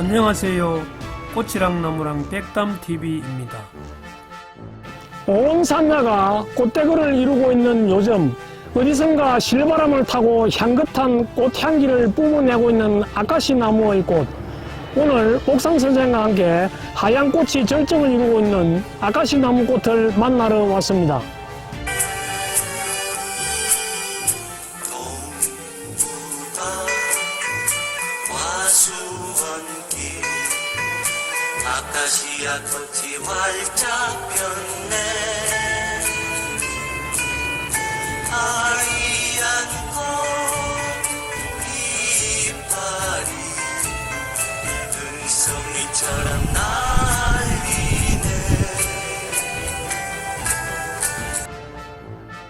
안녕하세요. 꽃이랑 나무랑 백담TV입니다. 온 산야가 꽃대거를 이루고 있는 요즘 어디선가 실바람을 타고 향긋한 꽃향기를 뿜어내고 있는 아카시 나무의 꽃. 오늘 옥상 선생과 함께 하얀 꽃이 절정을 이루고 있는 아카시 나무 꽃을 만나러 왔습니다. 아카시아 꽃이 활짝 폈네 하얀 꽃 이파리 눈송이처럼 날리네.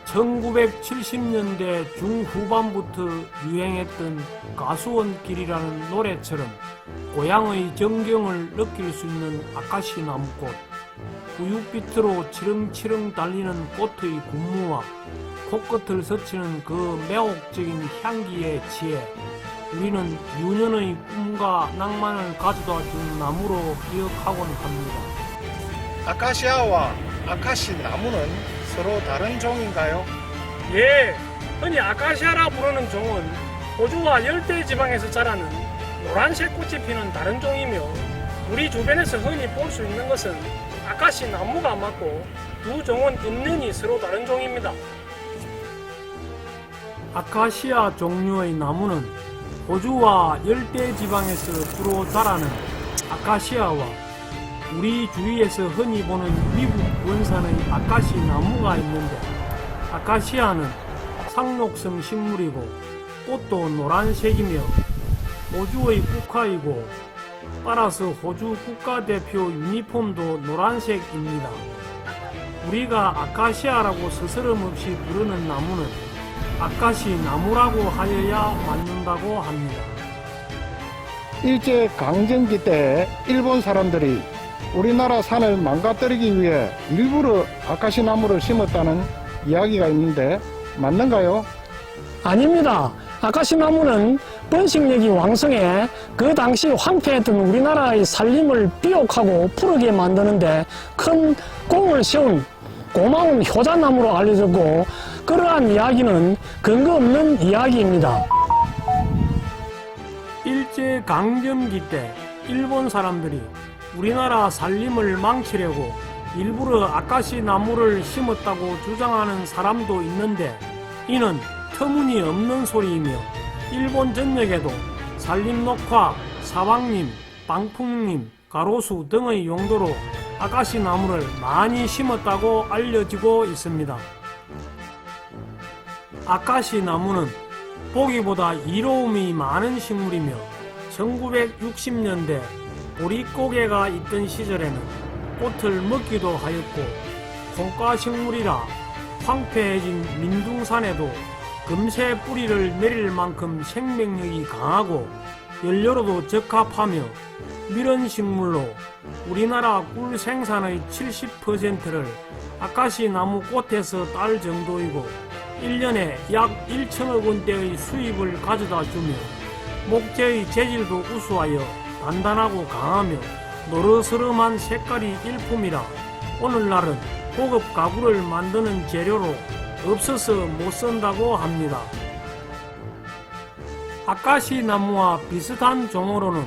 1970년대 중후반부터 유행했던 가수원길이라는 노래처럼 고향의 정경을 느낄 수 있는 아카시 나무꽃, 우윳빛으로 치릉치릉 달리는 꽃의 군무와 코끝을 스치는 그 매혹적인 향기에 취해 우리는 유년의 꿈과 낭만을 가져다 준 나무로 기억하곤 합니다. 아카시아와 아카시 나무는 서로 다른 종인가요? 예, 흔히 아카시아라 부르는 종은 호주와 열대 지방에서 자라는 노란색 꽃이 피는 다른 종이며 우리 주변에서 흔히 볼 수 있는 것은 아카시 나무가 맞고 두 종은 잎면이 서로 다른 종입니다. 아카시아 종류의 나무는 호주와 열대 지방에서 주로 자라는 아카시아와 우리 주위에서 흔히 보는 미국 원산의 아카시 나무가 있는데 아카시아는 상록성 식물이고 꽃도 노란색이며 호주의 국화이고 따라서 호주 국가대표 유니폼도 노란색입니다. 우리가 아카시아라고 스스럼 없이 부르는 나무는 아카시 나무라고 하여야 맞는다고 합니다. 일제 강점기 때 일본 사람들이 우리나라 산을 망가뜨리기 위해 일부러 아카시 나무를 심었다는 이야기가 있는데 맞는가요? 아닙니다. 아카시 나무는 번식력이 왕성해 그 당시 황폐했던 우리나라의 살림을 비옥하고 푸르게 만드는데 큰 공을 세운 고마운 효자나무로 알려졌고 그러한 이야기는 근거 없는 이야기입니다. 일제 강점기 때 일본 사람들이 우리나라 살림을 망치려고 일부러 아카시 나무를 심었다고 주장하는 사람도 있는데 이는 터무니없는 소리이며 일본 전역에도 산림 녹화, 사방님, 방풍님, 가로수 등의 용도로 아카시 나무를 많이 심었다고 알려지고 있습니다. 아카시 나무는 보기보다 이로움이 많은 식물이며 1960년대 보릿고개가 있던 시절에는 꽃을 먹기도 하였고 콩가식물이라 황폐해진 민둥산에도 금세 뿌리를 내릴 만큼 생명력이 강하고 연료로도 적합하며 밀원식물로 우리나라 꿀 생산의 70%를 아카시 나무 꽃에서 딸 정도이고 1년에 약 1천억 원대의 수입을 가져다 주며 목재의 재질도 우수하여 단단하고 강하며 노르스름한 색깔이 일품이라 오늘날은 고급 가구를 만드는 재료로 없어서 못 쓴다고 합니다. 아카시 나무와 비슷한 종으로는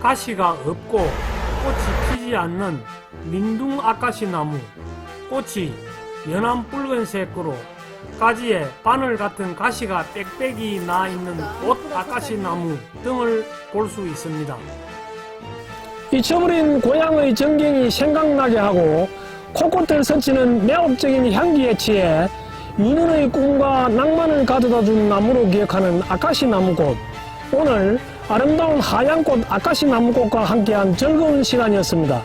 가시가 없고 꽃이 피지 않는 민둥 아카시 나무, 꽃이 연한 붉은색으로 가지에 바늘 같은 가시가 빽빽이 나 있는 꽃 아카시 나무 등을 볼 수 있습니다. 잊혀버린 고향의 전경이 생각나게 하고 코끝을 스치는 매혹적인 향기에 취해 유년의 꿈과 낭만을 가져다 준 나무로 기억하는 아카시 나무꽃. 오늘 아름다운 하얀 꽃 아카시 나무꽃과 함께한 즐거운 시간이었습니다.